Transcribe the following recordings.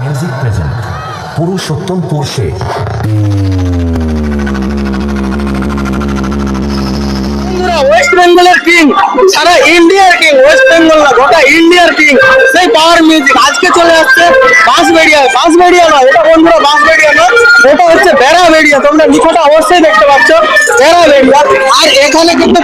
Music present Purushottam পুরুষে West বেঙ্গলের king সারা ইন্ডিয়ার কিং ওয়েস্ট বেঙ্গল না, গোটা ইন্ডিয়ার কিং সেই পাওয়ার মিউজিক আজকে চলে আসছে বাঁশবেড়িয়া বাঁশবেড়িয়া নয়, এটা বন্ধুরা বাঁশবেড়িয়া নয়, এটা হচ্ছে বেড়াবেড়িয়া তোমরা নিকটে অবশ্যই দেখতে পাচ্ছ বেড়াবেড়িয়া আর এখানে কিন্তু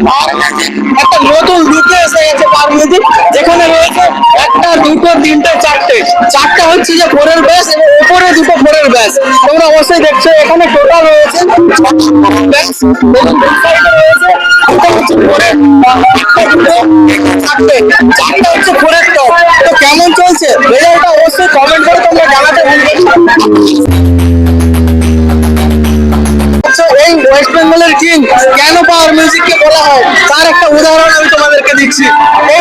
একটা নতুন রূপে এসে গেছে পাওয়ার মিউজিক যেখানে রয়েছে একটা দুটো তিনটে চারটে। চারটা হচ্ছে যে ফোরের ব্যাস এবং উপরে দুটো ফোরের ব্যাস। তোমরা অবশ্যই দেখছ এখানে টোটাল রয়েছে কেমন চলছে? রেজাল্টটা অবশ্যই কমেন্ট করে তোমরা জানাতে ভুলবে আচ্ছা, এই ওয়েস্ট বেঙ্গলের কিং কেন পাওয়ার মিউজিককে বলা হয়? তার একটা উদাহরণ আমি তোমাদেরকে দিচ্ছি। এই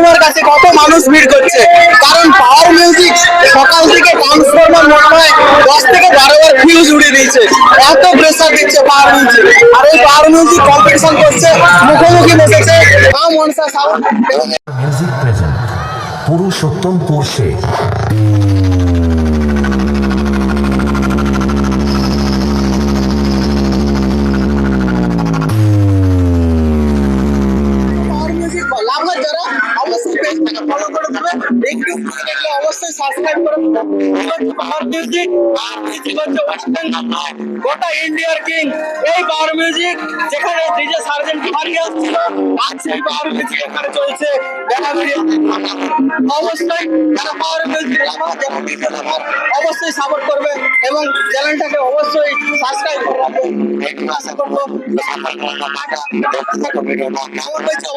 ট্রান্সফরমার কাছে কত মানুষ ভিড় করছে? কারণ পাওয়ার মিউজিক সকাল থেকে ট্রান্সফরমার মনে হয় দশ থেকে বারো বার ফিউজ উড়িয়ে দিয়েছে। এত প্রেসার দিচ্ছে পাওয়ার মিউজিক আর এই পাওয়ার মিউজিক কম্পিটিশন করছে, মুখোমুখি বসেছে মিউজিক প্রেজেন্ট পুরুষোত্তম পুরুষে অবশ্যই এই পাওয়ার মিউজিক যেখানে ডিজে সার্জেন্ট হারিয়ে আসছিল আজ পাওয়ার মিউজিক এখানে দেখা অবশ্যই সাপোর্ট করবে এবং চ্যানেলটাকে অবশ্যই সাবস্ক্রাইব করে রাখবে একটু আশা করব কেমন হয়েছে